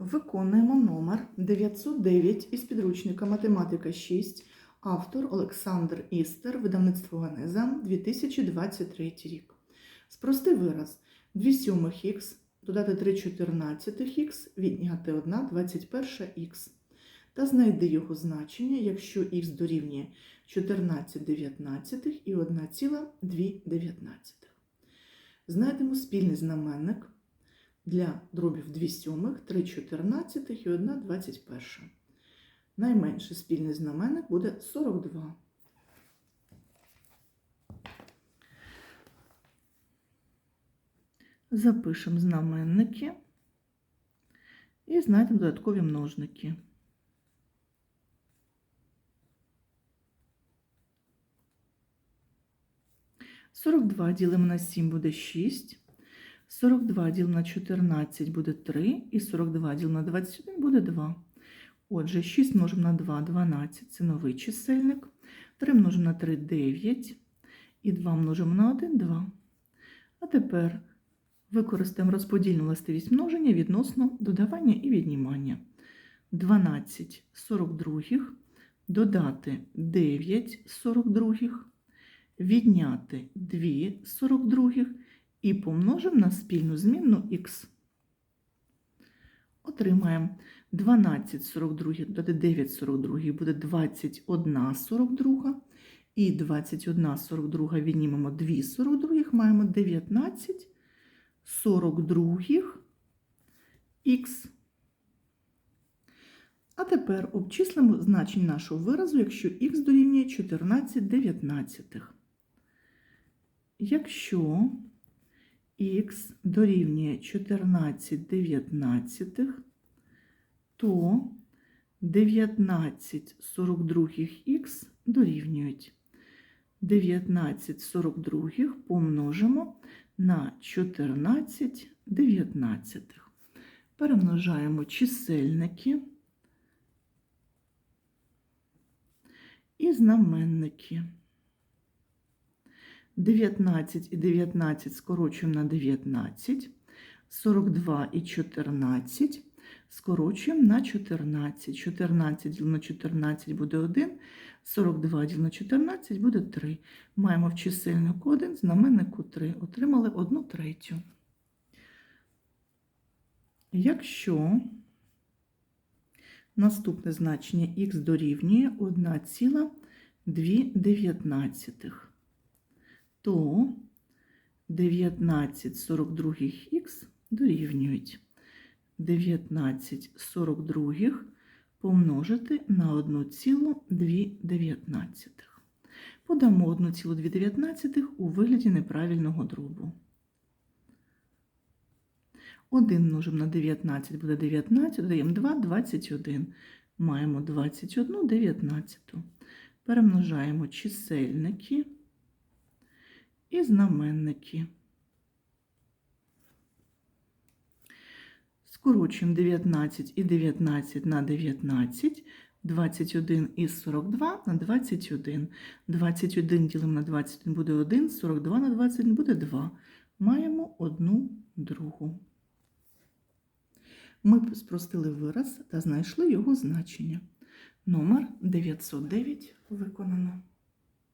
Виконуємо номер 909 із підручника Математика 6, автор Олександр Істер, видавництво Ганеза, 2023 рік. Спрости вираз 2 сьомих х, додати 3 чотирнадцятих х, відняти 1 21 х. Та знайди його значення, якщо х дорівнює 14 дев'ятнадцятих і 1,2 дев'ятнадцятих. Знайдемо спільний знаменник для дробів 2 сьомих, 3 чотирнадцятих і 1 21. Найменший спільний знаменник буде 42. Запишемо знаменники і знайдемо додаткові множники. Сорок два ділимо на 7 буде 6. 42 ділимо на 14 буде 3, і 42 ділимо на 21 буде 2. Отже, 6 множимо на 2 12 це новий чисельник. 3 множимо на 3 9. І 2 множимо на 1 2. А тепер використаємо розподільну властивість множення відносно додавання і віднімання. 12 42 додати 9 42 відняти 2 42 і помножимо на спільну змінну х. Отримаємо 12 42 додати 9 42 буде 21 42. І 21 42 віднімемо 2 42, маємо 19 42 х. А тепер обчислимо значення нашого виразу, якщо х дорівнює 14 дев'ятнадцятих. Якщо х дорівнює 14 дев'ятнадцятих, то 19 42 х дорівнюють 19 42 помножимо на 14 дев'ятнадцятих. Перемножаємо чисельники і знаменники. 19 і 19 скорочуємо на 19, 42 і 14 скорочуємо на 14. 14 ділено на 14 буде 1, 42 ділено на 14 буде 3. Маємо в чисельнику 1, знаменнику 3. Отримали 1 третю. Якщо наступне значення х дорівнює 1,2 то 19 42 х дорівнюють 19 42 помножити на 1,2. Подамо 1,2 у вигляді неправильного дробу. 1 множимо на 19 буде 19, додаємо 2 21. Маємо 21 19. Перемножаємо чисельники і знаменники. Скорочуємо 19 і 19 на 19, 21 із 42 на 21. 21 ділимо на 21 буде 1, 42 на 21 буде 2. Маємо одну другу. Ми спростили вираз та знайшли його значення. Номер 909 виконано.